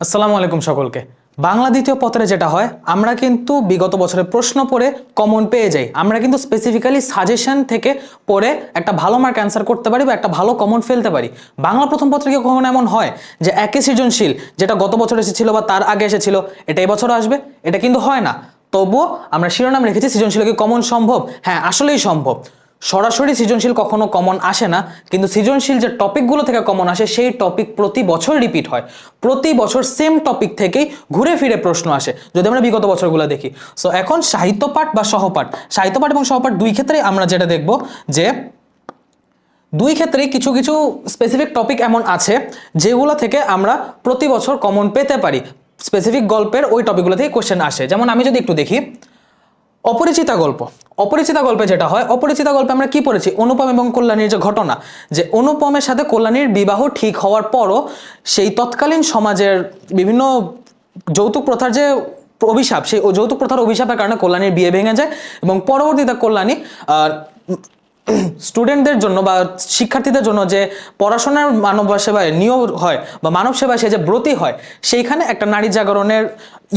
আসসালামু আলাইকুম সকলকে। বাংলা দ্বিতীয় পত্রে যেটা হয়, আমরা কিন্তু বিগত বছরের প্রশ্ন পড়ে কমন পেয়ে যাই। আমরা কিন্তু স্পেসিফিক্যালি সাজেশন থেকে পড়ে একটা ভালো মার্ক অ্যান্সার করতে পারি বা একটা ভালো কমন ফেলতে পারি। বাংলা প্রথম পত্রে কি কখনো এমন হয় যে একই সৃজনশীল, যেটা গত বছর এসেছিল বা তার আগে এসেছিল, এটা এই বছর আসবে? এটা কিন্তু হয় না। তবুও আমরা শিরোনাম রেখেছি, সৃজনশীল কি কমন সম্ভব? হ্যাঁ আসলেই সম্ভব। সরাসরি সৃজনশীল কখনো কমন আসে না, কিন্তু সৃজনশীল যে টপিকগুলো থেকে কমন আসে, সেই টপিক প্রতি বছর রিপিট হয়। প্রতি বছর সেম টপিক থেকেই ঘুরে ফিরে প্রশ্ন আসে, যদি আমরা বিগত বছরগুলো দেখি। সো এখন সাহিত্য পাঠ বা সহপাঠ। সাহিত্য পাঠ এবং সহপাঠ দুই ক্ষেত্রেই আমরা যেটা দেখব যে, দুই ক্ষেত্রেই কিছু কিছু স্পেসিফিক টপিক এমন আছে, যেগুলো থেকে আমরা প্রতি বছর কমন পেতে পারি। স্পেসিফিক গল্পের ওই টপিকগুলো থেকে কোশ্চেন আসে। যেমন আমি যদি একটু দেখি অপরিচিতা গল্প। অপরিচিতা গল্পে যেটা হয়, অপরিচিতা গল্পে আমরা কি পড়েছি? অনুপম এবং কল্যাণীর যে ঘটনা, যে অনুপমের সাথে কল্যাণীর বিবাহ ঠিক হওয়ার পরও সেই তৎকালীন সমাজের বিভিন্ন যৌতুক প্রথার যে অভিশাপ, সেই যৌতুক প্রথার অভিশাপের কারণে কল্যাণীর বিয়ে ভেঙে যায় এবং পরবর্তীতে কল্যাণী স্টুডেন্টদের জন্য বা শিক্ষার্থীদের জন্য যে পড়াশোনার মানব সেবায় নিয়োগ হয় বা মানব সেবায় সে যে ব্রতি হয়, সেইখানে একটা নারী জাগরণের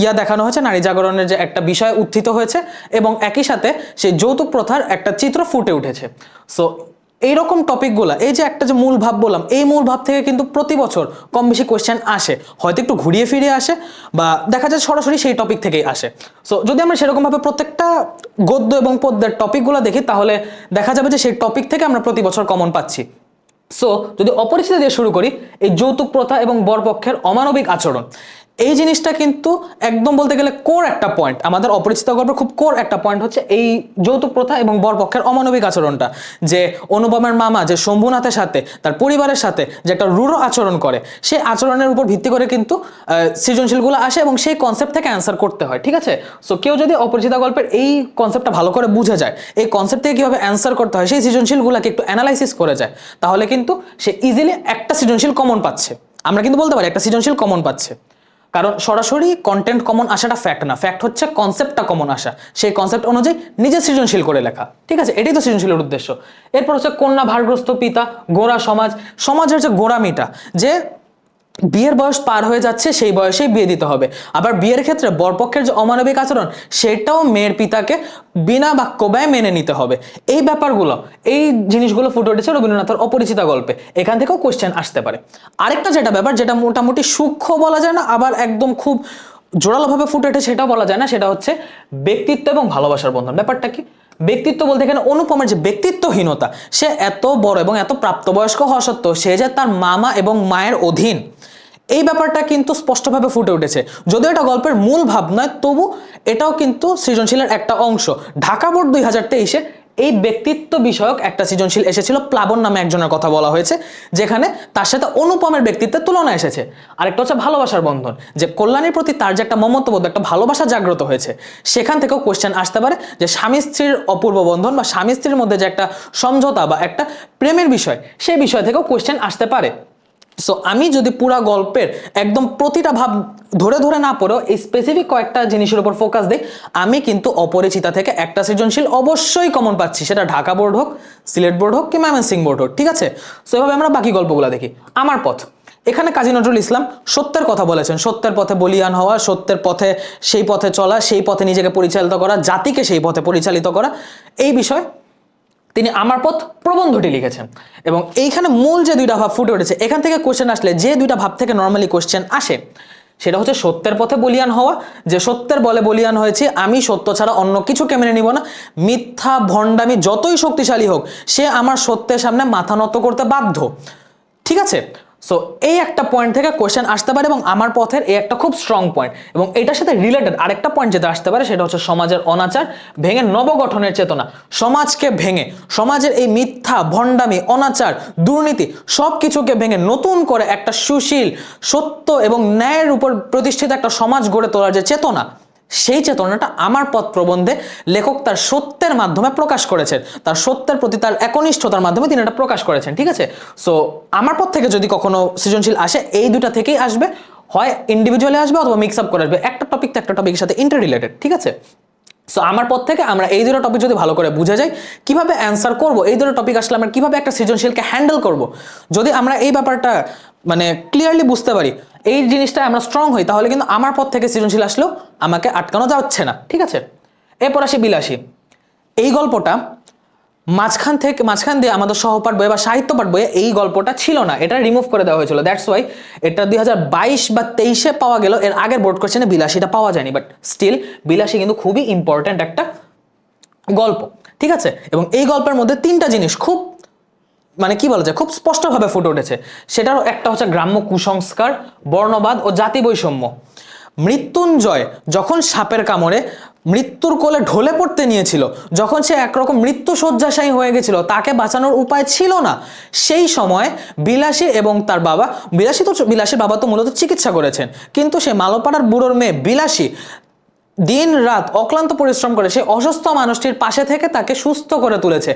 ইয়া দেখানো হয়েছে। নারী জাগরণের যে একটা বিষয় উত্থিত হয়েছে এবং একই সাথে সেই যৌতুক প্রথার একটা চিত্র ফুটে উঠেছে। সো এইরকম টপিকগুলো এই যে একটা যে মূল ভাব বললাম, এই মূল ভাব থেকে কিন্তু প্রতি বছর কম বেশি কোয়েশ্চেন আসে। হয়তো একটু ঘুরিয়ে ফিরিয়ে আসে বা দেখা যায় সরাসরি সেই টপিক থেকেই আসে। সো যদি আমরা সেরকমভাবে প্রত্যেকটা গদ্য এবং পদ্যের টপিকগুলো দেখি, তাহলে দেখা যাবে যে সেই টপিক থেকে আমরা প্রতি বছর কমন পাচ্ছি। সো যদি অপরিচিত দিয়ে শুরু করি, এই যৌতুক প্রথা এবং বরপক্ষের অমানবিক আচরণ। এই জিনিসটা কিন্তু একদম বলতে গেলে কোর একটা পয়েন্ট আমাদের অপরিচিত গল্পের খুব কোর একটা পয়েন্ট হচ্ছে এই যৌতুক প্রথা এবং বরপক্ষের অমানবিক আচরণটা। যে অনুপমের মামা, যে শম্ভুনাথের সাথে, তার পরিবারের সাথে যে একটা রূঢ় আচরণ করে, সেই আচরণের উপর ভিত্তি করে কিন্তু সৃজনশীলগুলো আসে এবং সেই কনসেপ্ট থেকে অ্যান্সার করতে হয়, ঠিক আছে? সো কেউ যদি অপরিচিত গল্পের এই কনসেপ্টটা ভালো করে বুঝে যায়, এই কনসেপ্ট থেকে কীভাবে অ্যান্সার করতে হয়, সেই সৃজনশীলগুলোকে একটু অ্যানালাইসিস করে যায়, তাহলে কিন্তু সে ইজিলি একটা সৃজনশীল কমন পাচ্ছে। আমরা কিন্তু বলতে পারি একটা সৃজনশীল কমন পাচ্ছে। কারণ সরাসরি কন্টেন্ট কমন আসাটা ফ্যাক্ট না। ফ্যাক্ট হচ্ছে কনসেপ্টটা কমন আসা। সেই কনসেপ্ট অনুযায়ী নিজে সৃজনশীল করে লেখা। ঠিক আছে? এটাই তো সৃজনশীলের উদ্দেশ্য। এরপর হচ্ছে কন্যা ভারগ্রস্ত পিতা, গোড়া সমাজ। সমাজের যে গোড়ামিটা, যে বিয়ের বয়স পার হয়ে যাচ্ছে, সেই বয়সেই বিয়ে দিতে হবে। আবার বিয়ের ক্ষেত্রে বরপক্ষের যে অমানবিক আচরণ, সেটাও মেয়ের পিতাকে বিনা বাক্য ব্যয় মেনে নিতে হবে। এই ব্যাপারগুলো, এই জিনিসগুলো ফুটে উঠেছে রবীন্দ্রনাথের অপরিচিতা গল্পে। এখান থেকেও কোশ্চেন আসতে পারে। আরেকটা যেটা ব্যাপার, যেটা মোটামুটি সূক্ষ্ম বলা যায় না, আবার একদম খুব জোরালোভাবে ফুটে ওঠে, সেটাও বলা যায় না, সেটা হচ্ছে ব্যক্তিত্ব এবং ভালোবাসার বন্ধন। ব্যাপারটা কি? ব্যক্তিত্ব বলতে এখানে অনুপমের যে ব্যক্তিত্বহীনতা, সে এত বড় এবং এত প্রাপ্তবয়স্ক হওয়া সত্ত্বেও সে যে তার মামা এবং মায়ের অধীন, এই ব্যাপারটা কিন্তু স্পষ্টভাবে ফুটে উঠেছে। যদিও এটা গল্পের মূল ভাব নয়, তবু এটাও কিন্তু সৃজনশীলের একটা অংশ। ঢাকা বোর্ড দুই হাজার তেইশে এই ব্যক্তিত্ব বিষয়ক একটা সৃজনশীল এসেছিল প্লাবন নামে একজনের কথা বলা হয়েছে, যেখানে তার সাথে অনুপমের ব্যক্তিত্বের তুলনা এসেছে। আরেকটা হচ্ছে ভালোবাসার বন্ধন, যে কল্যাণের প্রতি তার যে একটা মমত্ববোধ, একটা ভালোবাসা জাগ্রত হয়েছে, সেখান থেকেও কোয়েশ্চেন আসতে পারে যে স্বামী স্ত্রীর অপূর্ব বন্ধন বা স্বামী স্ত্রীর মধ্যে যে একটা সমঝোতা বা একটা প্রেমের বিষয়, সেই বিষয় থেকেও কোয়েশ্চেন আসতে পারে। সো আমি যদি পুরা গল্পের একদম প্রতিটা ভাব ধরে ধরে না পড়েও এই স্পেসিফিক কয়েকটা জিনিসের উপর ফোকাস দিই, আমি কিন্তু অপরিচিতা থেকে একটা সৃজনশীল অবশ্যই কমন পাচ্ছি। সেটা ঢাকা বোর্ড হোক, সিলেট বোর্ড হোক কি ময়মনসিং বোর্ড হোক, ঠিক আছে? সো এভাবে আমরা বাকি গল্পগুলো দেখি। আমার পথ। এখানে কাজী নজরুল ইসলাম সত্যের কথা বলেছেন। সত্যের পথে বলিয়ান হওয়া, সত্যের পথে সেই পথে চলা, সেই পথে নিজেকে পরিচালিত করা, জাতিকে সেই পথে পরিচালিত করা, এই বিষয় তিনি আমার পথ প্রবন্ধটি লিখেছেন। এবং এইখানে মূল যে দুইটা ভাব ফুটে উঠেছে, এখান থেকে কোশ্চেন আসলে যে দুইটা ভাব থেকে নর্মালি কোশ্চেন আসে, সেটা হচ্ছে সত্যের পথে বলিয়ান হওয়া। যে সত্যের বলে বলিয়ান হয়েছে, আমি সত্য ছাড়া অন্য কিছুকে মেনে নিব না। মিথ্যা, ভণ্ডামি যতই শক্তিশালী হোক, সে আমার সত্যের সামনে মাথা নত করতে বাধ্য। ঠিক আছে? সো এই একটা পয়েন্ট থেকে কোশ্চেন আসতে পারে এবং আমার পথের এই একটা খুব স্ট্রং পয়েন্ট এবং এটার সাথে রিলেটেড আরেকটা পয়েন্ট যেটা আসতে পারে সেটা হচ্ছে সমাজের অনাচার, ভেঙে নবগঠনের চেতনা। সমাজকে ভেঙে, সমাজের এই মিথ্যা, ভণ্ডামি, অনাচার, দুর্নীতি সব কিছুকে ভেঙে নতুন করে একটা সুশীল, সত্য এবং ন্যায়ের উপর প্রতিষ্ঠিত একটা সমাজ গড়ে তোলার যে চেতনা সেই চেতনাটা আমার পথ প্রবন্ধে লেখক তার সত্যের মাধ্যমে প্রকাশ করেছেন। তার সত্যের প্রতি তার একনিষ্ঠতার মাধ্যমে তিনি এটা প্রকাশ করেছেন, ঠিক আছে? সো আমার পথ থেকে যদি কখনো সৃজনশীল আসে, এই দুটা থেকেই আসবে। হয় ইন্ডিভিজুয়ালি আসবে অথবা মিক্স আপ করে আসবে। একটা টপিক তো একটা টপিকের সাথে ইন্টার রিলেটেড ঠিক আছে? সো আমার পর থেকে আমরা এই দুটো টপিক যদি ভালো করে বুঝে যাই কীভাবে অ্যান্সার করব? এই দুটো টপিক আসলে আমরা কীভাবে একটা সৃজনশীলকে হ্যান্ডেল করব? যদি আমরা এই ব্যাপারটা মানে ক্লিয়ারলি বুঝতে পারি, এই জিনিসটা আমরা স্ট্রং হই, তাহলে কিন্তু আমার পর থেকে সৃজনশীল আসলেও আমাকে আটকানো যাচ্ছে না। ঠিক আছে? এরপর আসি বিলাসী। এই গল্পটা মাঝখান থেকে মাঝখান দিয়ে আমাদের সহপাঠ বইয়ে বা সাহিত্য পাঠ বইয়ে এই গল্পটা ছিল না। এটা রিমুভ করে দেওয়া হয়েছিল। দ্যাটস ওয়াই এটা দু হাজার বাইশ বা তেইশে পাওয়া গেল। এর আগের বোর্ড কোশ্চেনে বিলাসীটা পাওয়া যায়নি। বাট স্টিল বিলাসী কিন্তু খুবই ইম্পর্ট্যান্ট একটা গল্প। ঠিক আছে? এবং এই গল্পের মধ্যে তিনটা জিনিস খুব মানে কি বলা যায়? খুব স্পষ্টভাবে ফুটে উঠেছে। সেটারও একটা হচ্ছে গ্রাম্য কুসংস্কার, বর্ণবাদ ও জাতি বৈষম্য মৃত্যুঞ্জয় যখন সাপের কামড়ে মৃত্যুর কোলে ঢলে পড়তে নিয়েছিল। যখন সে একরকম মৃত্যু শয্যাশায়ী হয়ে গেছিল, তাকে বাঁচানোর উপায় ছিল না। সেই সময় বিলাসী এবং তার বাবা, বিলাসী তো, বিলাসীর বাবা তো মূলত চিকিৎসা করেছেন। কিন্তু সে মালোপাড়ার বুড়োর মেয়ে বিলাসী দিন রাত অক্লান্ত পরিশ্রম করে সেই অসুস্থ মানুষটির পাশে থেকে তাকে সুস্থ করে তুলেছে।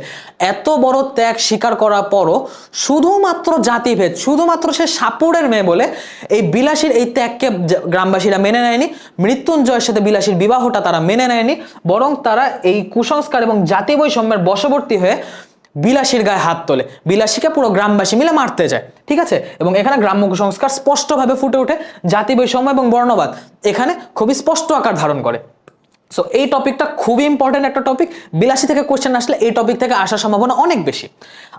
এত বড় ত্যাগ স্বীকার করার পরও শুধুমাত্র জাতিভেদ, শুধুমাত্র সে সাপুরের মেয়ে বলে এই বিলাসীর এই ত্যাগকে গ্রামবাসীরা মেনে নেয়নি, মৃত্যুঞ্জয়ের সাথে বিলাসীর বিবাহটা তারা মেনে নেয়নি, বরং তারা এই কুসংস্কার এবং জাতি বৈষম্যের বশবর্তী হয়ে বিলাসীর গায়ে হাত তোলে। বিলাসীকে পুরো গ্রামবাসী মিলে মারতে যায়, ঠিক আছে? এবং এখানে গ্রাম্য কুসংস্কার স্পষ্টভাবে ফুটে ওঠে জাতি বৈষম্য এবং বর্ণবাদ। এখানে খুবই স্পষ্ট আকার ধারণ করে। সো এই টপিকটা খুবই ইম্পর্টেন্ট একটা টপিক। বিলাসী থেকে কোয়েশ্চেন আসলে এই টপিক থেকে আসার সম্ভাবনা অনেক বেশি।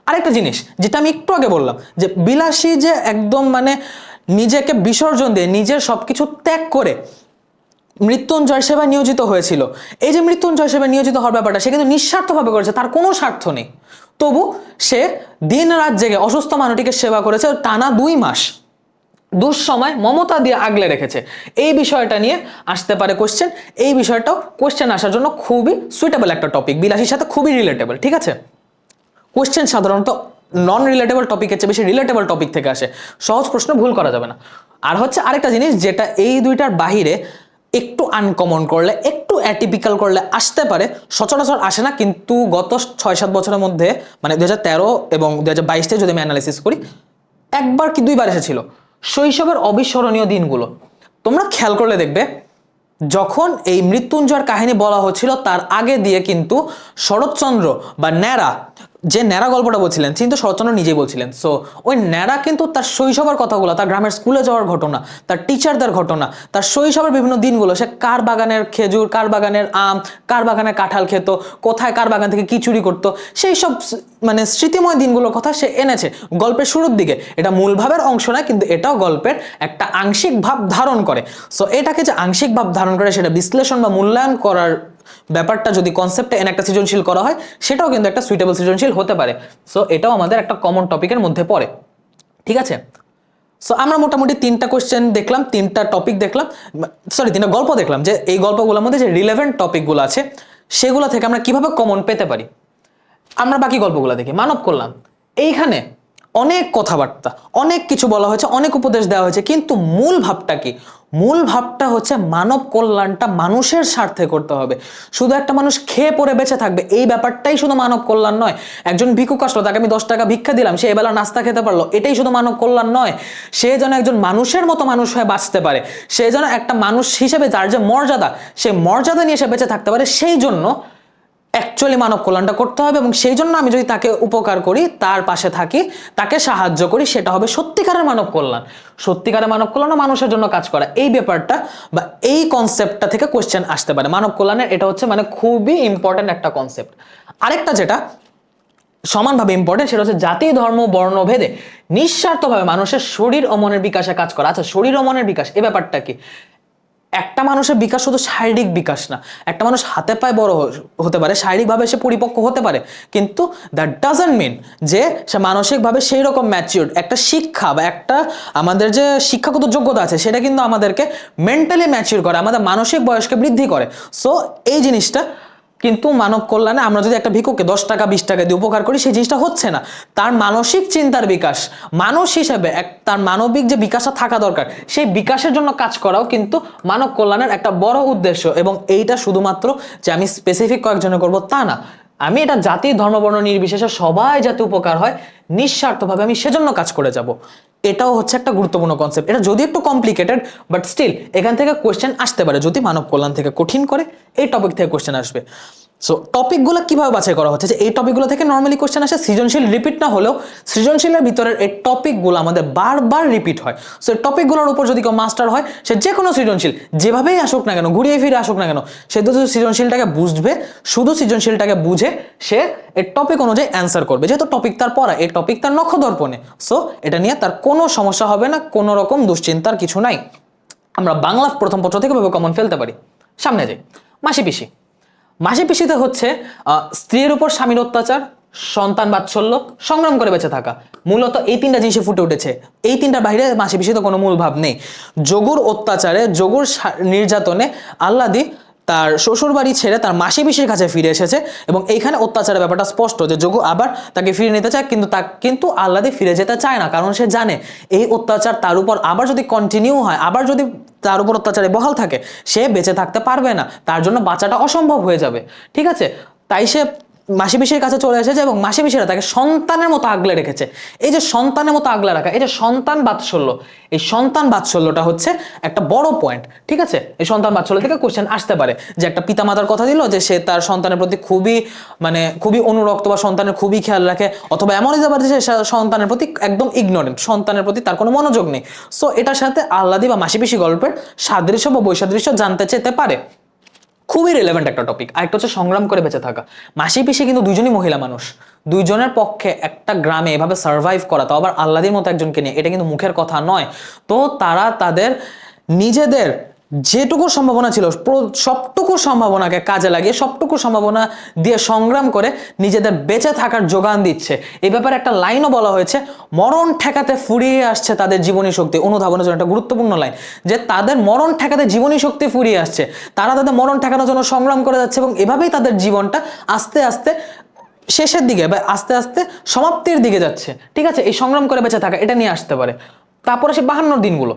আরেকটা জিনিস, যেটা আমি একটু আগে বললাম, যে বিলাসী যে একদম মানে নিজেকে বিসর্জন দিয়ে নিজের সবকিছু ত্যাগ করে মৃত্যুঞ্জয় সেবায় নিয়োজিত হয়েছিল। এই যে মৃত্যুঞ্জয় সেবায় নিয়োজিত হওয়ার ব্যাপারটা, সে কিন্তু নিঃস্বার্থভাবে করেছে, তার কোনো স্বার্থ নেই। তবু সে দিন রাত জেগে অসুস্থ মানুষটিকে সেবা করেছে টানা দুই মাস। দুঃসময় মমতা দিয়ে আগলে রেখেছে। এই বিষয়টা নিয়ে আসতে পারে কোশ্চেন এই বিষয়টাও কোশ্চেন আসার জন্য খুবই সুইটেবল একটা টপিক বিলাসীর সাথে খুবই রিলেটেবল ঠিক আছে? কোশ্চেন সাধারণত নন রিলেটেবল টপিকের চেয়ে বেশি রিলেটেবল টপিক থেকে আসে। সহজ প্রশ্ন ভুল করা যাবে না। আর হচ্ছে আরেকটা জিনিস, যেটা এই দুইটার বাহিরে একটু আনকমন করলে, একটু অ্যাটিপিক্যাল করলে আসতে পারে, সচরাচর আসে না, কিন্তু গত ছয় সাত বছরের মধ্যে মানে দুহাজার তেরো এবং দু হাজার বাইশে যদি আমি অ্যানালাইসিস করি, একবার কি দুইবার এসেছিল। শৈশবের অবিস্মরণীয় দিনগুলো। তোমরা খেয়াল করলে দেখবে, যখন এই মৃত্যুঞ্জয়ের কাহিনী বলা হচ্ছিল, তার আগে দিয়ে কিন্তু শরৎচন্দ্র বা ন্যাড়া যে ন্যাড়া গল্পটা বলছিলেন কিন্তু শরৎচন্দ্র নিজেই বলছিলেন। সো ওই ন্যাড়া কিন্তু তার শৈশবের কথাগুলো, তার গ্রামের স্কুলে যাওয়ার ঘটনা, তার টিচারদের ঘটনা, তার শৈশবের বিভিন্ন দিনগুলো, সে কার বাগানের খেজুর, কার বাগানের আম, কার বাগানের কাঁঠাল খেত, কোথায় কার বাগান থেকে কি চুরি করতো, সেই সব মানে স্মৃতিময় দিনগুলোর কথা সে এনেছে। গল্পের শুরুর দিকে, এটা মূল ভাবের অংশ না কিন্তু এটাও গল্পের একটা আংশিক ভাব ধারণ করে। সো এটাকে যে আংশিক ভাব ধারণ করে, সেটা বিশ্লেষণ বা মূল্যায়ন করার ব্যাপারটা যদি কনসেপ্টে এনে একটা সৃজনশীল করা হয়, সেটাও কিন্তু একটা সুইটেবল সৃজনশীল হতে পারে। সো এটাও আমাদের একটা কমন টপিকের মধ্যে পড়ে। ঠিক আছে? সো আমরা মোটামুটি তিনটা কোশ্চেন দেখলাম, তিনটা টপিক দেখলাম সরি তিনটা গল্প দেখলাম যে এই গল্পগুলোর মধ্যে যে রিলেভেন্ট টপিকগুলো আছে, সেগুলো থেকে আমরা কীভাবে কমন পেতে পারি? আমরা বাকি গল্পগুলো দেখি। মানব করলাম এইখানে অনেক কথাবার্তা, অনেক কিছু বলা হয়েছে, অনেক উপদেশ দেওয়া হয়েছে, কিন্তু মূল ভাবটা কি? মূল ভাবটা হচ্ছে মানব কল্যাণটা মানুষের স্বার্থে করতে হবে। শুধু একটা মানুষ খেয়ে পরে বেঁচে থাকবে, এই ব্যাপারটাই শুধু মানব কল্যাণ নয়। একজন ভিক্ষুক আসলো, তাকে আমি দশ টাকা ভিক্ষা দিলাম, সে এবেলা নাস্তা খেতে পারল, এটাই শুধু মানব কল্যাণ নয়। সে যেন একজন মানুষের মতো মানুষ হয়ে বাঁচতে পারে, সে যেন একটা মানুষ হিসেবে তার যে মর্যাদা, সে মর্যাদা নিয়ে সে বেঁচে থাকতে পারে, সেই জন্য অ্যাকচুয়ালি মানব কল্যাণটা করতে হবে এবং সেই জন্য আমি যদি তাকে উপকার করি, তার পাশে থাকি, তাকে সাহায্য করি, সেটা হবে সত্যিকারের মানব কল্যাণ। সত্যিকারের মানব কল্যাণ মানুষের জন্য কাজ করা। এই ব্যাপারটা বা এই কনসেপ্টটা থেকে কোশ্চেন আসতে পারে। মানব কল্যাণের এটা হচ্ছে মানে খুবই ইম্পর্ট্যান্ট একটা কনসেপ্ট আরেকটা যেটা সমানভাবে ইম্পর্টেন্ট সেটা হচ্ছে জাতি, ধর্ম, বর্ণ, ভেদে নিঃস্বার্থভাবে মানুষের শরীর ও মনের বিকাশে কাজ করা। আচ্ছা শরীর ও মনের বিকাশ, এ ব্যাপারটা কি? একটা মানুষের বিকাশ শুধু শারীরিক বিকাশ না, একটা মানুষ হাতে পায়ে বড় হতে পারে, শারীরিকভাবে সে পরিপক্ক হতে পারে, কিন্তু দ্যাট ডাজেন্ট মিন যে সে মানসিকভাবে সেই রকম ম্যাচিওর একটা শিক্ষা বা একটা আমাদের যে শিক্ষাগত যোগ্যতা আছে, সেটা কিন্তু আমাদেরকে মেন্টালি ম্যাচিওর করে, আমাদের মানসিক বয়সকে বৃদ্ধি করে। সো এই জিনিসটা কিন্তু মানব কল্যাণে আমরা যদি একটা ভিক্ষুককে দশ টাকা, বিশ টাকা দিয়ে উপকার করি, সেই জিনিসটা হচ্ছে না। তার মানসিক চিন্তার বিকাশ। মানুষ হিসেবে এক, তার মানবিক যে বিকাশটা থাকা দরকার, সেই বিকাশের জন্য কাজ করাও কিন্তু মানব কল্যাণের একটা বড় উদ্দেশ্য। এবং এইটা শুধুমাত্র যে আমি স্পেসিফিক কয়েকজনে করব, তা না। আমি এটা জাতি ধর্মবর্ণ নির্বিশেষে সবাই যাতে উপকার হয়, নিঃস্বার্থভাবে আমি সেজন্য কাজ করে যাব। এটাও হচ্ছে একটা গুরুত্বপূর্ণ কনসেপ্ট এটা যদি একটু কমপ্লিকেটেড বাট স্টিল এখান থেকে কোয়েশ্চেন আসতে পারে। যদি মানব কল্যাণ থেকে কঠিন করে, এই টপিক থেকে কোয়েশ্চেন আসবে। সো টপিকগুলো কীভাবে বাছাই করা হচ্ছে? যে এই টপিকগুলো থেকে নর্মালি কোশ্চেন আসে, সৃজনশীল রিপিট না হলেও সৃজনশীলের ভিতরের এই টপিকগুলো আমাদের বারবার রিপিট হয়। সো এই টপিকগুলোর উপর যদি কেউ মাস্টার হয়, সে যে কোনো সৃজনশীল, যেভাবেই আসুক না কেন, ঘুরিয়ে ফিরে আসুক না কেন, সে তো সৃজনশীলটাকে বুঝবে, শুধু সৃজনশীলটাকে বুঝে সে এই টপিক অনুযায়ী অ্যান্সার করবে। যেহেতু টপিক তার পড়া, এই টপিক তার নক্ষদর্পণে সো এটা নিয়ে তার কোনো সমস্যা হবে না, কোনো রকম দুশ্চিন্তার কিছু নাই। আমরা বাংলা প্রথম পত্র থেকে ভাবে কমন ফেলতে পারি। সামনে যাই। মাসি পিসি মাসি পিসিতে হচ্ছে স্ত্রীর উপর স্বামীর অত্যাচার, সন্তান বাৎসল্য সংগ্রাম করে বেঁচে থাকা। মূলত এই তিনটা জিনিসে ফুটে উঠেছে। এই তিনটার বাইরে মাসে পিসিতে কোনো মূল ভাব নেই। যোগুর অত্যাচারে, যোগুর নির্যাতনে আল্লাদি তার শ্বশুর বাড়ি ছেড়ে তার মাসি পিসির কাছে ফিরে এসেছে এবং এইখানে অত্যাচারের ব্যাপারটা স্পষ্ট যে যোগু আবার তাকে ফিরে নিতে চায়, কিন্তু তা কিন্তু আল্লাদে ফিরে যেতে চায় না, কারণ সে জানে এই অত্যাচার তার উপর আবার যদি কন্টিনিউ হয়, আবার যদি তার উপর অত্যাচারে বহাল থাকে, সে বেঁচে থাকতে পারবে না, তার জন্য বাঁচাটা অসম্ভব হয়ে যাবে। ঠিক আছে? তাই সে মাসি পিসির কাছে চলে এসেছে এবং মাসি পিসিরা তাকে সন্তানের মতো আগলে রেখেছে। এই যে সন্তানের মতো আগলে রাখা, এই যে সন্তান বাৎসল্য, এই সন্তান বাৎসল্যটা হচ্ছে একটা বড় পয়েন্ট ঠিক আছে? এই সন্তান বাৎসল্য থেকে কোশ্চেন আসতে পারে যে একটা পিতামাতার কথা দিল যে সে তার সন্তানের প্রতি খুবই মানে খুবই অনুরক্ত বা সন্তানের খুবই খেয়াল রাখে, অথবা এমন হতে পারে যে সন্তানের প্রতি একদম ইগনোরেন্ট সন্তানের প্রতি তার কোনো মনোযোগ নেই। সো এটার সাথে আল্লাদি বা মাসি পিসি গল্পের সাদৃশ্য বা বৈসাদৃশ্য জানতে চেতে পারে। খুবই রেলেভেন্ট একটা টপিক আর একটা হচ্ছে সংগ্রাম করে বেঁচে থাকা। মাসি পিসি কিন্তু দুজনই মহিলা মানুষ। দুইজনের পক্ষে একটা গ্রামে এভাবে সার্ভাইভ করা তাও আবার আল্লাদির মতো একজনকে নিয়ে, এটা কিন্তু মুখের কথা নয়। তো তারা তাদের নিজেদের যেটুকু সম্ভাবনা ছিল সবটুকু সম্ভাবনাকে কাজে লাগিয়ে, সবটুকু সম্ভাবনা দিয়ে সংগ্রাম করে নিজেদের বেঁচে থাকার যোগান দিচ্ছে। এই ব্যাপারে একটা লাইনও বলা হয়েছে, মরণ ঠেকাতে ফুরিয়ে আসছে তাদের জীবনী শক্তি। অনুধাবনের জন্য একটা গুরুত্বপূর্ণ লাইন, যে তাদের মরণ ঠেকাতে জীবনী শক্তি ফুরিয়ে আসছে। তারা তাদের মরণ ঠেকানোর জন্য সংগ্রাম করে যাচ্ছে এবং এভাবেই তাদের জীবনটা আস্তে আস্তে শেষের দিকে বা আস্তে আস্তে সমাপ্তির দিকে যাচ্ছে। ঠিক আছে, এই সংগ্রাম করে বেঁচে থাকা, এটা নিয়ে আসতে পারে। তারপরে সে বাহান্নর দিনগুলো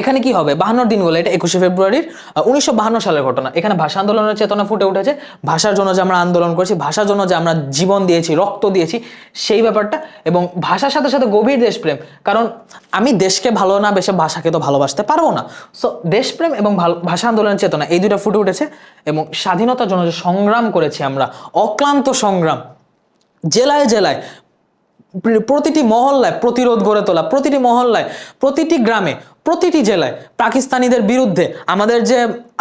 এখানে কি হবে? বাহান্নর দিনগুলো এটা একুশে ফেব্রুয়ারির উনিশশো বাহান্ন সালের ঘটনা। এখানে ভাষা আন্দোলনের চেতনা ফুটে উঠেছে। ভাষার জন্য যে আমরা আন্দোলন করেছি, ভাষার জন্য যে আমরা জীবন দিয়েছি, রক্ত দিয়েছি, সেই ব্যাপারটা এবং ভাষার সাথে সাথে গভীর দেশপ্রেম। কারণ আমি দেশকে ভালো না বেশে ভাষাকে তো ভালোবাসতে পারব না। সো দেশপ্রেম এবং ভাষা আন্দোলনের চেতনা, এই দুটো ফুটে উঠেছে এবং স্বাধীনতার জন্য যে সংগ্রাম করেছি আমরা, অক্লান্ত সংগ্রাম, জেলায় জেলায় প্রতিটি মহল্লায় প্রতিরোধ গড়ে তোলা, প্রতিটি মহল্লায়, প্রতিটি গ্রামে, প্রতিটি জেলায় পাকিস্তানিদের বিরুদ্ধে আমাদের যে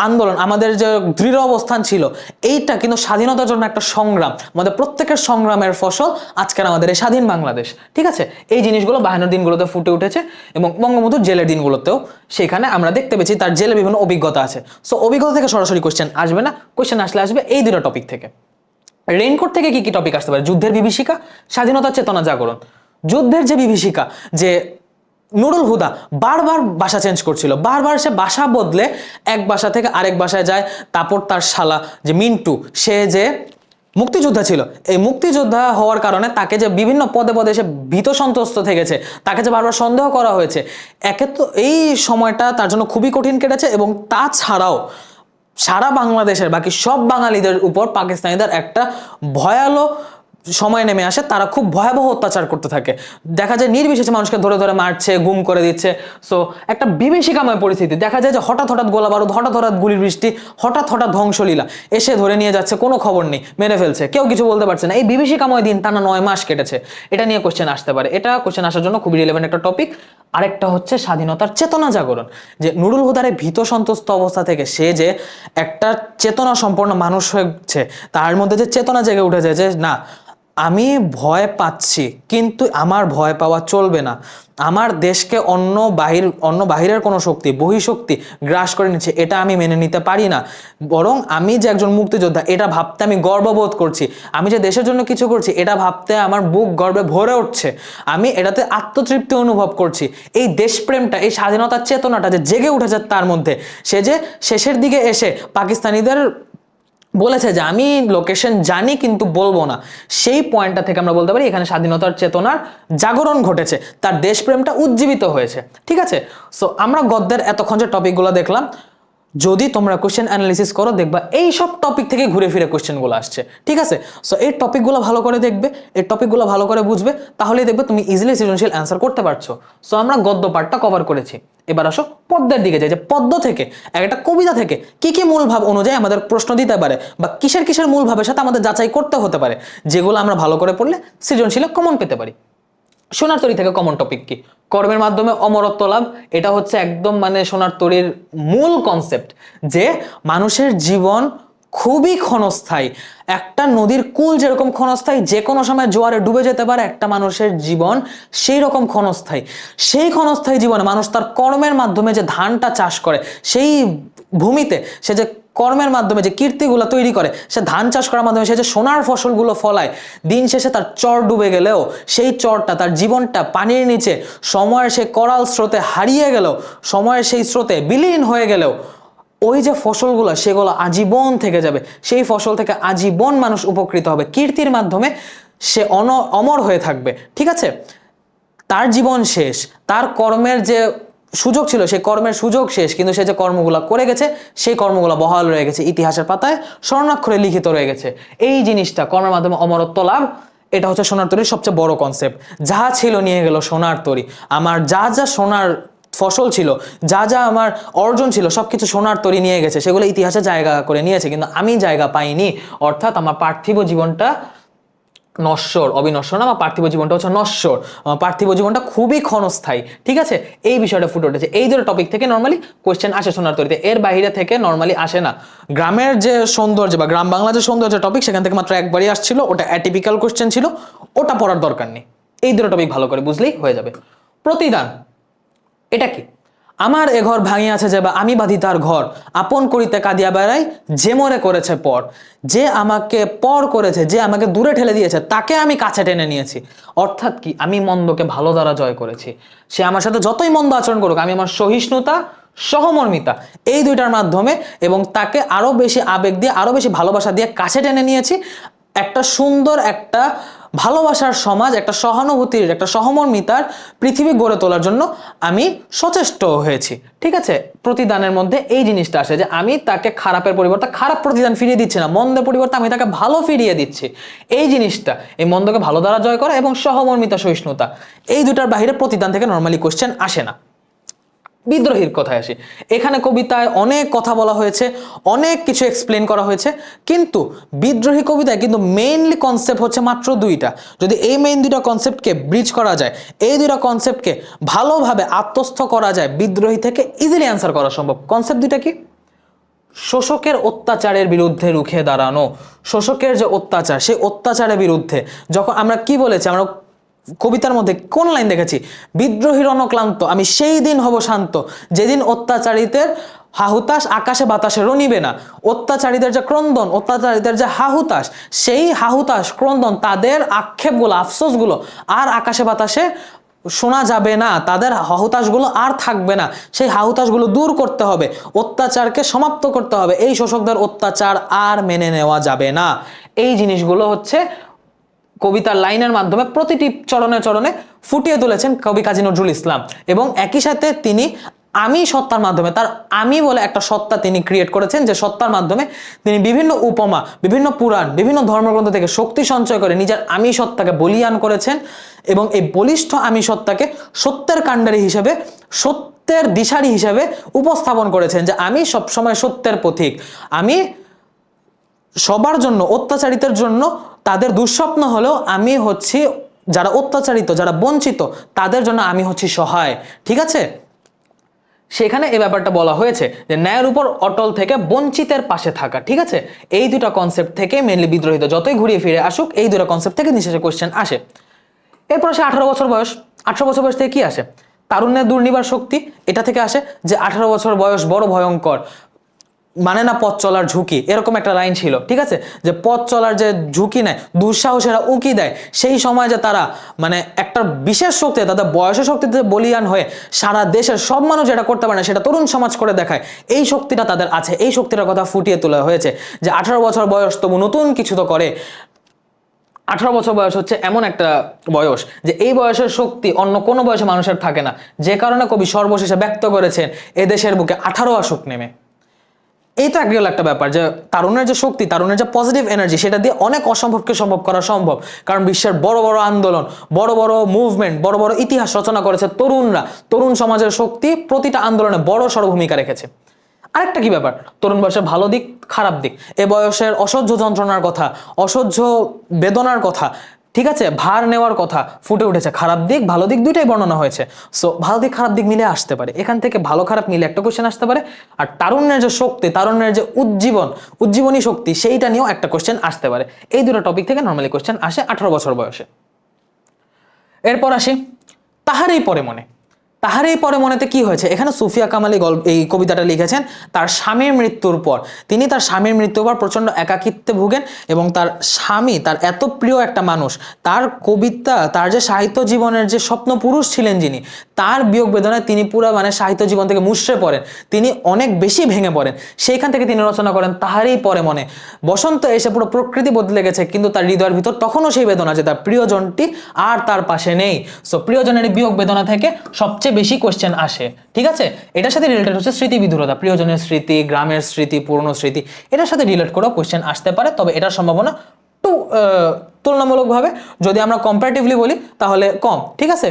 আন্দোলন, আমাদের যে দৃঢ় অবস্থান ছিল, এইটা কিন্তু স্বাধীনতার জন্য একটা সংগ্রাম। আমাদের প্রত্যেকের সংগ্রামের ফসল আজকের আমাদের এই স্বাধীন বাংলাদেশ। ঠিক আছে? এই জিনিসগুলো বাহান্ন দিনগুলোতে ফুটে উঠেছে এবং বঙ্গবন্ধুর জেলের দিনগুলোতেও সেখানে আমরা দেখতে পেয়েছি তার জেলে বিভিন্ন অভিজ্ঞতা আছে। সো অভিজ্ঞতা থেকে সরাসরি কোশ্চেন আসবে না। কোশ্চেন আসলে আসবে এই দুটো টপিক থেকে। রেইনকোট থেকে কি কি টপিক আসতে পারে? যুদ্ধের বিভীষিকা, স্বাধীনতার চেতনা জাগরণ। যুদ্ধের যে বিভীষিকা, যে নুরুল হুদা বারবার বাসা চেঞ্জ করছিল, বারবার সে বাসা বদলে এক বাসা থেকে আরেক বাসায় যায়। তারপর তার শালা যে মিন্টু, সে যে মুক্তিযোদ্ধা ছিল, এই মুক্তিযোদ্ধা হওয়ার কারণে তাকে যে বিভিন্ন পদে পদে সে ভীত সন্ত্রস্ত থেকেছে, তাকে যে বারবার সন্দেহ করা হয়েছে, একে তো এই সময়টা তার জন্য খুবই কঠিন কেটেছে এবং তাছাড়াও সারা বাংলাদেশের, বাকি সব বাঙালিদের উপর পাকিস্তানিদের একটা ভয়ালো সময় নেমে আসে। তারা খুব ভয়াবহ অত্যাচার করতে থাকে। দেখা যায় নির্বিশেষে মানুষকে ধরে ধরে মারছে, গুম করে দিচ্ছে। সো একটা বিভীষিকাময় পরিস্থিতি। দেখা যায় যে হঠাৎ হঠাৎ গোলা বারুদ, হঠাৎ হঠাৎ গুলির বৃষ্টি, হঠাৎ হঠাৎ ধ্বংসলীলা। এসে ধরে নিয়ে যাচ্ছে, কোনো খবর নেই, মেরে ফেলছে। কেউ কিছু বলতে পারছে না। এই বিভীষিকাময় দিন টানা নয় মাস কেটেছে। এটা নিয়ে কোশ্চেন আসতে পারে। এটা কোশ্চেন আসার জন্য খুবই রিলেভেন্ট একটা টপিক আরেকটা হচ্ছে স্বাধীনতার চেতনা জাগরণ, যে নুরুল হুদারে ভীত সন্তুষ্ট অবস্থা থেকে সে যে একটা চেতনা সম্পন্ন মানুষ হয়েছে, তার মধ্যে যে চেতনা জেগে উঠেছে যে না আমি ভয় পাচ্ছি, কিন্তু আমার ভয় পাওয়া চলবে না। আমার দেশকে অন্য বাহির, অন্য বাহিরের কোনো শক্তি, বহিঃশক্তি গ্রাস করে নিচ্ছে, এটা আমি মেনে নিতে পারি না। বরং আমি যে একজন মুক্তিযোদ্ধা, এটা ভাবতে আমি গর্ববোধ করছি। আমি যে দেশের জন্য কিছু করছি, এটা ভাবতে আমার বুক গর্বে ভরে উঠছে। আমি এটাতে আত্মতৃপ্তি অনুভব করছি। এই দেশপ্রেমটা, এই স্বাধীনতার চেতনাটা যে জেগে উঠেছে তার মধ্যে, সে যে শেষের দিকে এসে পাকিস্তানিদের বলেছে যে আমি লোকেশন জানি কিন্তু বলব না। সেই পয়েন্টটা থেকে আমরা বলতে পারি, এখানে স্বাধীনতার চেতনার জাগরণ ঘটেছে, তার দেশপ্রেমটা উজ্জীবিত হয়েছে। ঠিক আছে? সো আমরা গদ্যের এতক্ষণ যে টপিকগুলো দেখলাম যদি তোমরা কোশ্চেন অ্যানালিসিস করো, দেখবা এই সব টপিক থেকে ঘুরে ফিরে কোশ্চেনগুলো আসছে, ঠিক আছে? সো এই টপিকগুলো ভালো করে দেখবে, এই টপিকগুলো ভালো করে বুঝবে, তাহলেই দেখবে তুমি ইজিলি সৃজনশীল অ্যান্সার করতে পারছ। সো আমরা গদ্য পাঠটা কভার করেছি। এবার আসো পদ্মের দিকে যাই, যে পদ্ম থেকে, একটা কবিতা থেকে কি কি মূল ভাব অনুযায়ী আমাদের প্রশ্ন দিতে পারে বা কিসের কিসের মূল ভাবের সাথে আমাদের যাচাই করতে হতে পারে, যেগুলো আমরা ভালো করে পড়লে সৃজনশীলে কমন পেতে পারি। সোনার তরী থেকে কমন টপিক কি? কর্মের মাধ্যমে অমরত্ব লাভ, এটা হচ্ছে একদম মানে সোনার তরীর মূল কনসেপ্ট যে মানুষের জীবন খুবই ক্ষণস্থায়ী। একটা নদীর কুল যেরকম ক্ষণস্থায়ী, যে কোনো সময় জোয়ারে ডুবে যেতে পারে, একটা মানুষের জীবন সেই রকম ক্ষণস্থায়ী। সেই ক্ষণস্থায়ী জীবনে মানুষ তার কর্মের মাধ্যমে যে ধানটা চাষ করে, সেই ভূমিতে সে যে কর্মের মাধ্যমে যে কীর্তিগুলো তৈরি করে, সে ধান চাষ করার মাধ্যমে সে যে সোনার ফসলগুলো ফলায়, দিন শেষে তার চর ডুবে গেলেও সেই চরটা তার জীবনটা পানির নিচে, সময়ের সেই করাল স্রোতে হারিয়ে গেলেও, সময়ের সেই স্রোতে বিলীন হয়ে গেলেও, ওই যে ফসলগুলো, সেগুলো আজীবন থেকে যাবে। সেই ফসল থেকে আজীবন মানুষ উপকৃত হবে। কীর্তির মাধ্যমে সে অন, অমর হয়ে থাকবে। ঠিক আছে? তার জীবন শেষ, তার কর্মের যে সুযোগ ছিল, সেই কর্মের সুযোগ শেষ, কিন্তু সে যে কর্মগুলো করে গেছে, সেই কর্মগুলো বহাল রয়ে গেছে, ইতিহাসের পাতায় স্বর্ণাক্ষরে লিখিত রয়ে গেছে। এই জিনিসটা কর্মের মাধ্যমে অমরত্ব লাভ, এটা হচ্ছে সোনার তরীর সবচেয়ে বড় কনসেপ্ট যা ছিল নিয়ে গেল সোনার তরী। আমার যা যা সোনার ফসল ছিল, যা যা আমার অর্জন ছিল সব কিছু সোনার তরী নিয়ে গেছে। সেগুলো ইতিহাসে জায়গা করে নিয়েছে, কিন্তু আমি জায়গা পাইনি। অর্থাৎ আমার পার্থিব জীবনটা নশ্বর, অবিনশ্বর না, আমার পার্থিব জীবনটা হচ্ছে নশ্বর। পার্থিব জীবনটা খুবই ক্ষণস্থায়ী, ঠিক আছে? এই বিষয়টা ফুটে উঠেছে। এই দুটো টপিক থেকে নর্মালি কোয়েশ্চেন আসে সোনার তরিতে। এর বাইরে থেকে নর্মালি আসে না। গ্রামের যে সৌন্দর্য বা গ্রাম বাংলা যে সৌন্দর্য টপিক সেখান থেকে মাত্র একবারই আসছিল। ওটা অ্যাটিপিক্যাল কোয়েশ্চেন ছিল। ওটা পড়ার দরকার নেই। এই দুটো টপিক ভালো করে বুঝলেই হয়ে যাবে। প্রতিদান, এটা কি? আমার এ ঘর ভাঙিয়াছে যে বা আমি বাঁধি তার ঘর, আপন করিতে কাঁদিয়া বেড়াই, যে মরে করেছে পর। যে আমাকে পর করেছে, যে আমাকে দূরে ঠেলে দিয়েছে, তাকে আমি কাছে টেনে নিয়েছি। অর্থাৎ কি, আমি মন্দকে ভালো দ্বারা জয় করেছি। সে আমার সাথে যতই মন্দ আচরণ করুক, আমি আমার সহিষ্ণুতা, সহমর্মিতা, এই দুইটার মাধ্যমে এবং তাকে আরও বেশি আবেগ দিয়ে, আরও বেশি ভালোবাসা দিয়ে কাছে টেনে নিয়েছি। একটা সুন্দর একটা ভালোবাসার সমাজ, একটা সহানুভূতির, একটা সহমর্মিতার পৃথিবী গড়ে তোলার জন্য আমি সচেষ্ট হয়েছি। ঠিক আছে? প্রতিদানের মধ্যে এই জিনিসটা আসে যে আমি তাকে খারাপের পরিবর্তে খারাপ প্রতিদান ফিরিয়ে দিচ্ছি না, মন্দের পরিবর্তে আমি তাকে ভালো ফিরিয়ে দিচ্ছি। এই জিনিসটা, এই মন্দকে ভালো দ্বারা জয় করা এবং সহমর্মিতা সহিষ্ণুতা, এই দুটার বাহিরে প্রতিদান থেকে নর্মালি কোশ্চেন আসে না। বিদ্রোহীর কথায় আসি। এখানে কবিতায় অনেক কথা বলা হয়েছে, অনেক কিছু এক্সপ্লেন করা হয়েছে, কিন্তু বিদ্রোহী কবিতায় কিন্তু মেইনলি কনসেপ্ট হচ্ছে মাত্র দুইটা। যদি এই মেইন দুইটা কনসেপ্টকে ব্রিজ করা যায়, এই দুইটা কনসেপ্টকে ভালোভাবে আত্মস্থ করা যায়, বিদ্রোহী থেকে ইজিলি অ্যান্সার করা সম্ভব। কনসেপ্ট দুইটা কি? শোষকের অত্যাচারের বিরুদ্ধে রুখে দাঁড়ানো। শোষকের যে অত্যাচার, সেই অত্যাচারের বিরুদ্ধে। যখন আমরা কি বলেছি, আমরা কবিতার মধ্যে কোন লাইন দেখেছি? বিদ্রোহীর অনক্লান্ত আমি সেই দিন হব শান্ত। যেদিন অত্যাচারীদের হাহুতাস আকাশে বাতাসে রনিবে না। অত্যাচারীদের যে ক্রন্দন অত্যাচারীদের যে হাহুতাস সেই হাহুতাস ক্রন্দন তাদের আক্ষেপগুলো, আফসোসগুলো আর আকাশে বাতাসে শোনা যাবে না। তাদের হাহুতাশগুলো আর থাকবে না। সেই হাহুতাশগুলো দূর করতে হবে। অত্যাচারকে সমাপ্ত করতে হবে। এই শোষকদের অত্যাচার আর মেনে নেওয়া যাবে না। এই জিনিসগুলো হচ্ছে কবিতার লাইনের মাধ্যমে প্রতিটি চরণে চরণে ফুটিয়ে তুলেছেন কবি কাজী নজরুল ইসলাম। এবং একই সাথে তিনি আমি সত্তার মাধ্যমে, তার আমি বলে একটা সত্তা তিনি ক্রিয়েট করেছেন, যে সত্তার মাধ্যমে তিনি বিভিন্ন উপমা, বিভিন্ন পুরাণ, বিভিন্ন ধর্মগ্রন্থ থেকে শক্তি সঞ্চয় করে নিজের আমি সত্তাকে বলিয়ান করেছেন এবং এই বলিষ্ঠ আমি সত্তাকে সত্যের কাণ্ডারি হিসেবে, সত্যের দিশারি হিসেবে উপস্থাপন করেছেন, যে আমি সবসময় সত্যের পথিক। আমি সবার জন্য, অত্যাচারিতের জন্য তাদের দুঃস্বপ্ন হলো আমি হচ্ছি যারা অত্যাচারিত, যারা বঞ্চিত, তাদের জন্য আমি হচ্ছি সহায়। ঠিক আছে? সেখানে এই ব্যাপারটা বলা হয়েছে যে ন্যায়ের উপর অটল থেকে বঞ্চিতের পাশে থাকা, ঠিক আছে? এই দুটো কনসেপ্ট থেকে মেনলি বিদ্রোহিত যতই ঘুরিয়ে ফিরে আসুক, এই দুটো কনসেপ্ট থেকে নিঃশেষে কোয়েশ্চেন আসে। এরপর আসে আঠারো বছর বয়স। আঠারো বছর বয়স থেকে কি আসে? তারুণ্যের দুর্নিবার শক্তি। এটা থেকে আসে যে আঠারো বছর বয়স বড় ভয়ঙ্কর। মানে না পথ চলার ঝুঁকি, এরকম একটা লাইন ছিল, ঠিক আছে? যে পথ চলার যে ঝুঁকি নেয়, দুঃসাহসেরা উকি দেয়, সেই সময় যে তারা মানে একটা বিশেষ শক্তি, তাদের বয়সের শক্তিতে বলিয়ান হয়ে সারা দেশের সব মানুষ যেটা করতে পারে না, সেটা তরুণ সমাজ করে দেখায়, এই শক্তিটা তাদের আছে, এই শক্তিটার কথা ফুটিয়ে তোলা হয়েছে যে আঠারো বছর বয়স তবু নতুন কিছু তো করে। আঠারো বছর বয়স হচ্ছে এমন একটা বয়স যে এই বয়সের শক্তি অন্য কোনো বয়সে মানুষের থাকে না। যে কারণে কবি সর্বশেষে ব্যক্ত করেছেন, এদেশের বুকে আঠারো আসুক নেমে। তো একরিয়াল একটা ব্যাপার যে তারুণের যে শক্তি তারুণের যে পজিটিভ এনার্জি সেটা দিয়ে অনেক অসম্ভবকে সম্ভব করা সম্ভব। কারণ বিশ্বের বড় বড় আন্দোলন, বড় বড় মুভমেন্ট বড় বড় ইতিহাস রচনা করেছে তরুণরা। তরুণ সমাজের শক্তি প্রতিটা আন্দোলনে বড় সড় ভূমিকা রেখেছে। আরেকটা কি ব্যাপার? তরুণ বয়সের ভালো দিক, খারাপ দিক। এ বয়সের অসহ্য যন্ত্রণার কথা, অসহ্য বেদনার কথা ঠিক আছে? ভার নেওয়ার কথা ফুটে উঠেছে। খারাপ দিক, ভালো দিক দুইটাই বর্ণনা হয়েছে। সো ভালো দিক, খারাপ দিক মিলে আসতে পারে। এখান থেকে ভালো, খারাপ মিলে একটা কোশ্চেন আসতে পারে। আর তারুণ্যের যে শক্তি, তারুণ্যের যে উজ্জীবন, উজ্জীবনী শক্তি, সেইটা নিয়েও একটা কোশ্চেন আসতে পারে। এই দুটো টপিক থেকে নর্মালি কোশ্চেন আসে আঠারো বছর বয়সে। এরপর আসি, তাহারই পরে মনে। তাহারই পরে মনেতে কি হয়েছে? এখানে সুফিয়া কামাল এই গল্প এই কবিতাটা লিখেছেন, তার স্বামীর মৃত্যুর পর। তিনি তার স্বামীর মৃত্যুর পর প্রচণ্ড একাকিত্বে ভুগেন এবং তার স্বামী, তার এত প্রিয় একটা মানুষ, তার কবিতা, তার যে সাহিত্য জীবনের যে স্বপ্ন পুরুষ ছিলেন যিনি তার বিয়োগ বেদনায় তিনি পুরো মানে সাহিত্য জীবন থেকে মুষড়ে পড়েন। তিনি অনেক বেশি ভেঙে পড়েন। সেইখান থেকে তিনি রচনা করেন তাহারই পরে মনে। বসন্ত এসে পুরো প্রকৃতি বদলে গেছে কিন্তু তার হৃদয়ের ভিতর তখনও সেই বেদনা আছে তার প্রিয়জনটি আর তার পাশে নেই। সো প্রিয়জনের বিয়োগ বেদনা থেকে সবচেয়ে বেশি কোশ্চেন আসে। ঠিক আছে? এটার সাথে রিলেটেড হচ্ছে স্মৃতি বিধুরতা প্রিয়জনের স্মৃতি গ্রামের স্মৃতি পুরনো স্মৃতি। এটার সাথে রিলেট করেও কোশ্চেন আসতে পারে তবে এটার সম্ভাবনা আহ, তুলনামূলকভাবে যদি আমরা কম্পারেটিভলি বলি, তাহলে কম, ঠিক আছে?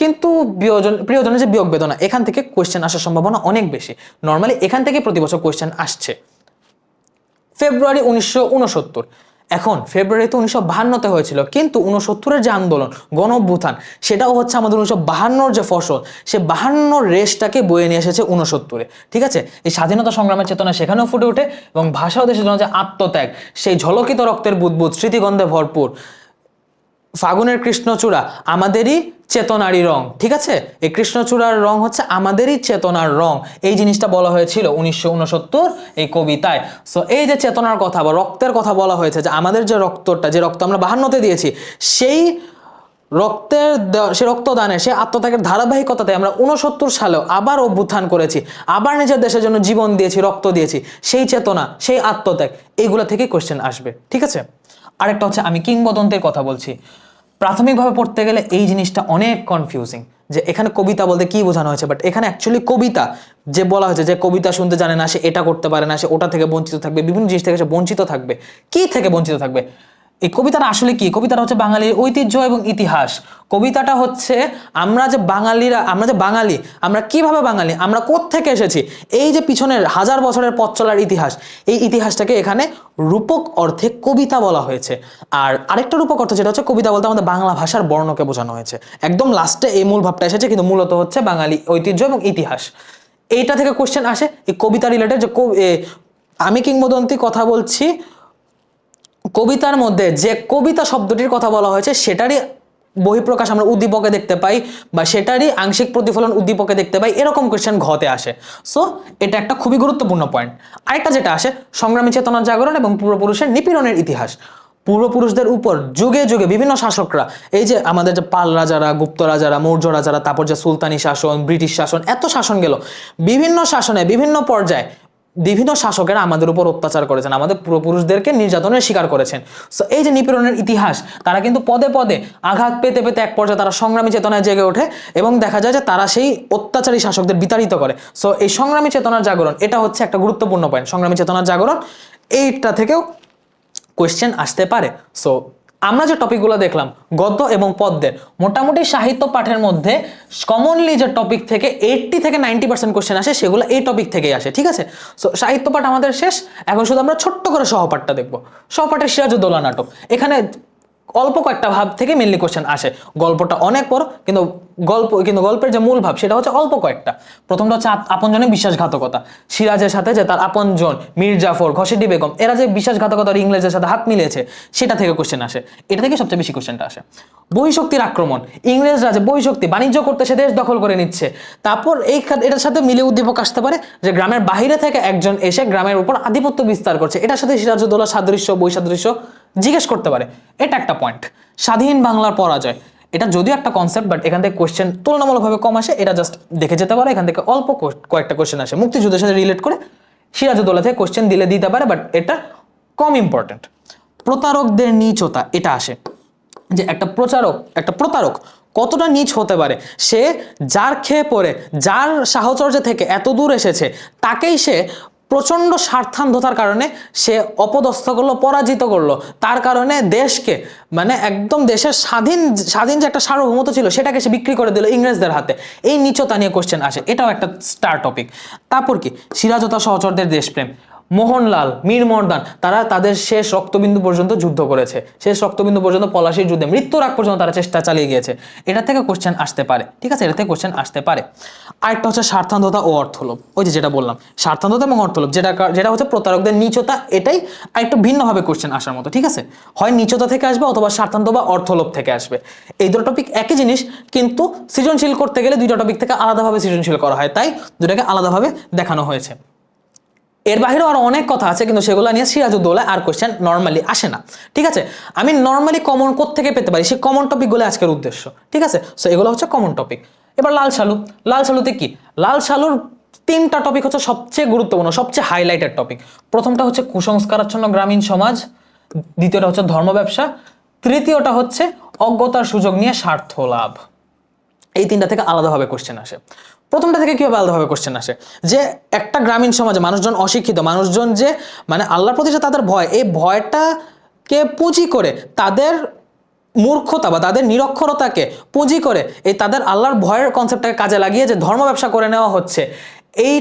কিন্তু প্রিয়জন প্রিয়জনের যে বিয়োগ বেদনা, এখান থেকে কোয়েশ্চেন আসার সম্ভাবনা অনেক বেশি। নর্মালি এখান থেকে প্রতি বছর কোয়েশ্চেন আসছে। ফেব্রুয়ারি উনিশশো উনসত্তর। এখন ফেব্রুয়ারিতে উনিশশো বাহান্নতে হয়েছিল, কিন্তু উনসত্তরের যে আন্দোলন গণ সেটাও হচ্ছে আমাদের উনিশশো বাহান্নর যে ফসল, সে বাহান্নর রেসটাকে বয়ে নিয়ে এসেছে উনসত্তরে ঠিক আছে? এই স্বাধীনতা সংগ্রামের চেতনা সেখানেও ফুটে ওঠে এবং ভাষাও দেশের জন্য যে আত্মত্যাগ, সেই ঝলকিত রক্তের বুদবুদ, স্মৃতিগন্ধে ভরপুর, ফাগুনের কৃষ্ণচূড়া, আমাদেরই চেতনারই রং, ঠিক আছে? এই কৃষ্ণচূড়ার রং হচ্ছে আমাদেরই চেতনার রং। এই জিনিসটা বলা হয়েছিল উনিশশো উনসত্তর এই কবিতায়। সো এই যে চেতনার কথা বা রক্তের কথা বলা হয়েছে, যে আমাদের যে রক্তটা, যে রক্ত আমরা বাহান্নতে দিয়েছি, সেই রক্তের সে রক্তদানে, সে আত্মত্যাগের ধারাবাহিকতাতে আমরা উনসত্তর সালেও আবার অভ্যুত্থান করেছি, আবার নিজের দেশের জন্য জীবন দিয়েছি, রক্ত দিয়েছি, সেই চেতনা, সেই আত্মত্যাগ এইগুলো থেকে কোশ্চেন আসবে, ঠিক আছে? আরেকটা হচ্ছে আমি কিংবদন্তের কথা বলছি। প্রাথমিকভাবে পড়তে গেলে এই জিনিসটা অনেক কনফিউজিং যে এখানে কবিতা বলতে কি বোঝানো হয়েছে বাট এখানে অ্যাকচুয়ালি কবিতা, যে বলা হয়েছে যে কবিতা শুনতে জানে না, সে এটা করতে পারে না, সে ওটা থেকে বঞ্চিত থাকবে, বিভিন্ন জিনিস থেকে সে বঞ্চিত থাকবে। কি থেকে বঞ্চিত থাকবে? এই কবিতাটা আসলে কি? কবিতাটা হচ্ছে বাঙালির ঐতিহ্য এবং ইতিহাস। কবিতাটা হচ্ছে আমরা যে বাঙালিরা, আমরা যে বাঙালি, আমরা কীভাবে বাঙালি, আমরা থেকে এসেছি? এই যে পিছনের হাজার বছরের পথ চলার ইতিহাস, এই ইতিহাসটাকে এখানে রূপক অর্থে কবিতা বলা হয়েছে। আর আরেকটা রূপক অর্থ যেটা হচ্ছে কবিতা বলতে আমাদের বাংলা ভাষার বর্ণকে বোঝানো হয়েছে। একদম লাস্টে এই মূল ভাবটা এসেছে, কিন্তু মূলত হচ্ছে বাঙালি ঐতিহ্য এবং ইতিহাস। এইটা থেকে কোশ্চেন আসে, এই কবিতা রিলেটেড যে আমি কিংবদন্তি কথা বলছি কবিতার মধ্যে যে কবিতা শব্দটির কথা বলা হয়েছে, সেটারই বহিঃপ্রকাশ আমরা উদ্দীপকে দেখতে পাই বা সেটারই আংশিক প্রতিফলন উদ্দীপকে দেখতে পাই, এরকম কোয়েশ্চেন ঘতে আসে। সো এটা একটা খুবই গুরুত্বপূর্ণ পয়েন্ট আরেকটা যেটা আসে, সংগ্রামী চেতনার জাগরণ এবং পূর্বপুরুষের নিপীড়নের ইতিহাস। পূর্বপুরুষদের উপর যুগে যুগে বিভিন্ন শাসকরা, এই যে আমাদের যে পাল রাজারা, গুপ্ত রাজারা, মৌর্য রাজারা, তারপর যে সুলতানি শাসন, ব্রিটিশ শাসন, এত শাসন গেল। বিভিন্ন শাসনে বিভিন্ন পর্যায়ে বিভিন্ন শাসকেরা আমাদের উপর অত্যাচার করেছেন, আমাদের পূর্বপুরুষদেরকে নির্যাতনের শিকার করেছেন। সো এই যে নিপীড়নের ইতিহাস, তারা কিন্তু পদে পদে আঘাত পেতে পেতে এক পর্যায়ে তারা সংগ্রামী চেতনায় জেগে ওঠে এবং দেখা যায় যে তারা সেই অত্যাচারী শাসকদের বিতাড়িত করে। সো এই সংগ্রামী চেতনার জাগরণ, এটা হচ্ছে একটা গুরুত্বপূর্ণ পয়েন্ট সংগ্রামী চেতনার জাগরণ। এইটা থেকেও কোয়েশ্চেন আসতে পারে। সো আমরা যে টপিকগুলো দেখলাম, গদ্য এবং পদ্মের মোটামুটি সাহিত্য পাঠের মধ্যে কমনলি যে টপিক থেকে এইটটি থেকে নাইনটি পার্সেন্ট কোশ্চেন আসে, সেগুলো এই টপিক থেকেই আসে, ঠিক আছে? সো সাহিত্য পাঠ আমাদের শেষ, এখন শুধু আমরা ছোট্ট করে সহপাঠটা দেখব। সহপাঠের সিরাজউদ্দৌলা নাটক। এখানে অল্প কয়েকটা ভাব থেকে মেনলি কোশ্চেন আসে। গল্পটা অনেক বড়, কিন্তু গল্প, কিন্তু গল্পের যে মূল ভাব সেটা হচ্ছে অল্প কয়েকটা। প্রথমটা হচ্ছে আপ- আপনজনের বিশ্বাসঘাতকতা। সিরাজের সাথে যে তার আপনজন মীর জাফর বেগম, এরা যে বিশ্বাসঘাতকতার ইংরেজের সাথে হাত মিলিয়েছে, সেটা থেকে কোশ্চেন আসে। এটা থেকে সবচেয়ে বেশি কোশ্চেনটা আসে। বহিঃশক্তির আক্রমণ। ইংরেজরা যে বহিঃশক্তি বাণিজ্য করতে সে দেশ দখল করে নিচ্ছে, তারপর এই এটার সাথে মিলে উদ্দীপক আসতে পারে যে গ্রামের বাইরে থেকে একজন এসে গ্রামের উপর আধিপত্য বিস্তার করছে। এটার সাথে সিরাজউদ্দৌলা সাদৃশ্য, বৈসাদৃশ্য জিজ্ঞেস করতে পারে। এটা একটা পয়েন্ট স্বাধীন বাংলার পরাজয়। এটা যদিও একটা কনসেপ্ট বাট এখান থেকে কোয়েশ্চেন তুলনামূলকভাবে কম আসে। এটা জাস্ট দেখে যেতে পারে। এখান থেকে অল্প কয়েকটা কোশ্চেন আসে। মুক্তিযুদ্ধের সাথে রিলেট করে সিরাজউদ্দৌলা থেকে কোয়েশ্চেন দিলে দিতে পারে বাট এটা কম ইম্পর্টেন্ট প্রতারকদের নীচতা, এটা আসে। যে একটা প্রচারক, একটা প্রতারক কতটা নিচ হতে পারে? সে যার খেয়ে পড়ে, যার সাহচর্য থেকে এত দূর এসেছে, তাকেই সে প্রচণ্ড স্বার্থান্ধতার কারণে সে অপদস্থ করল পরাজিত করল। তার কারণে দেশকে মানে একদম দেশের স্বাধীন স্বাধীন যে একটা সার্বভৌমত্ব ছিল, সেটাকে সে বিক্রি করে দিল ইংরেজদের হাতে। এই নিচতা নিয়ে কোশ্চেন আসে। এটাও একটা স্টার টপিক তারপর কি? সিরাজতা সহচরদের দেশপ্রেম। মোহনলাল, মীর মর্দান, তারা তাদের শেষ রক্তবিন্দু পর্যন্ত যুদ্ধ করেছে। শেষ রক্তবিন্দু পর্যন্ত পলাশির যুদ্ধে, মৃত্যুর আগ পর্যন্ত তারা চেষ্টা চালিয়ে গিয়েছে। এটা থেকে কোশ্চেন আসতে পারে। ঠিক আছে? এটা থেকে কোশ্চেন আসতে পারে। আরেকটা হচ্ছে স্বার্থান্ধতা ও অর্থলোভ। ওই যে যেটা বললাম, স্বার্থান্ধতা এবং অর্থলোভ, যেটা যেটা হচ্ছে প্রতারকদের নিচতা, এটাই আরেকটু ভিন্নভাবে কোশ্চেন আসার মতো। ঠিক আছে? হয় নিচতা থেকে আসবে অথবা স্বার্থান্ত বা অর্থলোভ থেকে আসবে। এই দুটো টপিক একই জিনিস, কিন্তু সৃজনশীল করতে গেলে দুইটা টপিক থেকে আলাদাভাবে সৃজনশীল করা হয়। তাই দুটাকে আলাদাভাবে দেখানো হয়েছে। এর বাইরেও আরও অনেক কথা আছে, কিন্তু সেগুলো নিয়ে সিরাজউদ্দৌলা আর কোয়েশ্চেন নর্মালি আসে না। ঠিক আছে? আমি নর্মালি কমন থেকে পেতে পারি? সেই কমন টপিকগুলো আজকের উদ্দেশ্য। ঠিক আছে? সো এগুলো হচ্ছে কমন টপিক এবার লাল শালু। লাল শালুতে কি? লাল শালুর তিনটা টপিক হচ্ছে সবচেয়ে গুরুত্বপূর্ণ, সবচেয়ে হাইলাইটেড টপিক প্রথমটা হচ্ছে কুসংস্কারাচ্ছন্ন গ্রামীণ সমাজ, দ্বিতীয়টা হচ্ছে ধর্ম ব্যবসা, তৃতীয়টা হচ্ছে অজ্ঞতার সুযোগ নিয়ে স্বার্থ লাভ। এই তিনটা থেকে আলাদাভাবে কোশ্চেন আসে। প্রথমটা থেকে কীভাবে আলাদাভাবে কোশ্চেন আসে? যে একটা গ্রামীণ সমাজে মানুষজন অশিক্ষিত, মানুষজন যে মানে আল্লাহর প্রতি যে তাদের ভয়, এই ভয়টাকে পুঁজি করে তাদের মূর্খতা বা তাদের নিরক্ষরতাকে পুঁজি করে এই তাদের আল্লাহর ভয়ের কনসেপ্টটাকে কাজে লাগিয়ে যে ধর্ম ব্যবসা করে নেওয়া হচ্ছে এই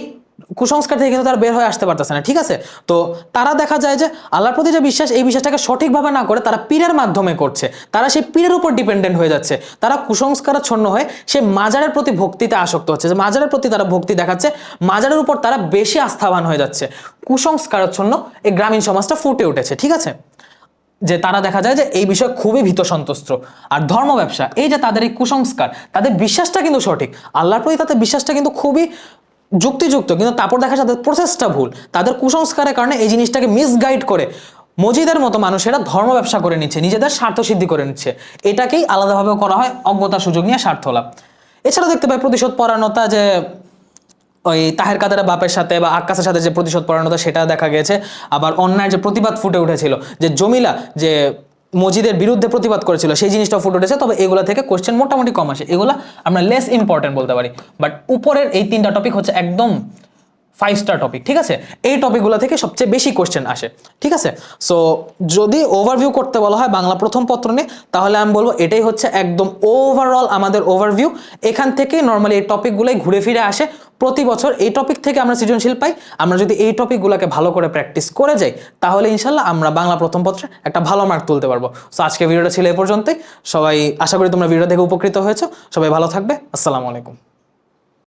কুসংস্কার থেকে কিন্তু তারা বের হয়ে আসতে পারতেছে না, ঠিক আছে? তো তারা দেখা যায় যে আল্লাহর প্রতি যে বিশ্বাস, এই বিশ্বাসটাকে সঠিকভাবে না করে তারা পীরের মাধ্যমে করছে। তারা সেই পীরের উপর ডিপেন্ডেন্ট হয়ে যাচ্ছে। তারা কুসংস্কারাচ্ছন্ন হয়ে সে মাজারের প্রতি ভক্তিতে আসক্ত হচ্ছে। যে মাজারের প্রতি তারা ভক্তি দেখাচ্ছে, মাজারের উপর তারা বেশি আস্থাবান হয়ে যাচ্ছে। কুসংস্কারাচ্ছন্ন এই গ্রামীণ সমাজটা ফুটে উঠেছে, ঠিক আছে? যে তারা দেখা যায় যে এই বিষয়ে খুবই ভীত সন্তুষ্ট। আর ধর্ম ব্যবসা, এই যে তাদের এই কুসংস্কার, তাদের বিশ্বাসটা কিন্তু সঠিক। আল্লাহর প্রতি তাদের বিশ্বাসটা কিন্তু খুবই যুক্তিযুক্ত, কিন্তু তারপর দেখা তাদের প্রসেসটা ভুল। তাদের কুসংস্কারের কারণে এই জিনিসটাকে মিসগাইড করে মজিদের মতো মানুষেরা ধর্ম ব্যবসা করে নিচ্ছে, নিজেদের স্বার্থ সিদ্ধি করে নিচ্ছে। এটাকেই আলাদাভাবে করা হয় অজ্ঞতার সুযোগ নিয়ে স্বার্থ লাভ এছাড়াও দেখতে পাই প্রতিশোধ পরায়ণতা যে, ওই তাহের কাদের বাপের সাথে বা আকাশের সাথে যে প্রতিশোধ পরায়ণতা, সেটা দেখা গেছে। আবার অন্যায় যে প্রতিবাদ ফুটে উঠেছিল, যে জমিলা, যে মজিদের বিরুদ্ধে প্রতিবাদ করেছিল, সেই জিনিসটা ফুটে উঠেছে, তবে এগুলা থেকে কোয়েশ্চেন মোটামুটি কম আসে। এগুলা আমরা লেস ইম্পর্টেন্ট বলতে পারি। বাট উপরের এই তিনটা টপিক হচ্ছে একদম ফাইভ স্টার টপিক ঠিক আছে? এই টপিকগুলো থেকে সবচেয়ে বেশি কোশ্চেন আসে, ঠিক আছে? সো যদি ওভারভিউ করতে বলা হয় বাংলা প্রথম পত্র নিয়ে, তাহলে আমি বলব এটাই হচ্ছে একদম ওভারঅল আমাদের ওভারভিউ এখান থেকে নর্মালি এই টপিকগুলোই ঘুরে ফিরে আসে। প্রতি বছর এই টপিক থেকে আমরা সৃজনশীল পাই। আমরা যদি এই টপিকগুলোকে ভালো করে প্র্যাকটিস করে যাই, তাহলে ইনশাল্লাহ আমরা বাংলা প্রথম পত্রে একটা ভালো মার্ক তুলতে পারব। সো আজকে ভিডিওটা ছিল এ পর্যন্তই। সবাই, আশা করি তোমরা ভিডিও দেখে উপকৃত হয়েছো। সবাই ভালো থাকবে। আসসালামু আলাইকুম।